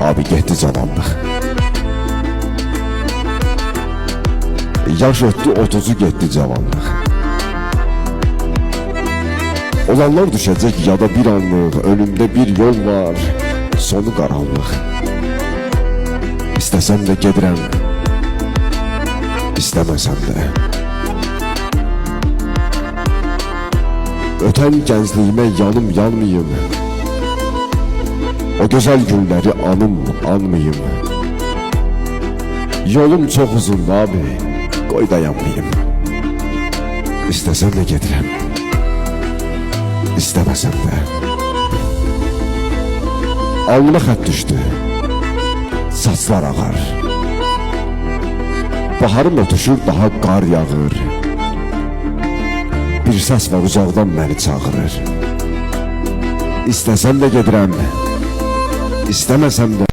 Abi getdi cavanlıq. Yaş ötdü, 30-u getdi cavanlıq. Olanlar düşəcək yada bir anlıq, önümdə bir yol var, sonu qaranlıq. İstəsəm də gedirəm, istəməsəm də. Ötən gəncliyimə yanım yanmayım. O gözəl günləri anım anmayım. Yolum çox uzundur abi, qoy dayanmayım. İstəsəm də gedirəm, istəməsəm də. Alnıma xət düşdü, saçlar ağar. Baharım ötüşür, daha qar yağır. Bir səs var uzaqdan məni çağırır. İstəsəm də gedirəm, istəməsəm də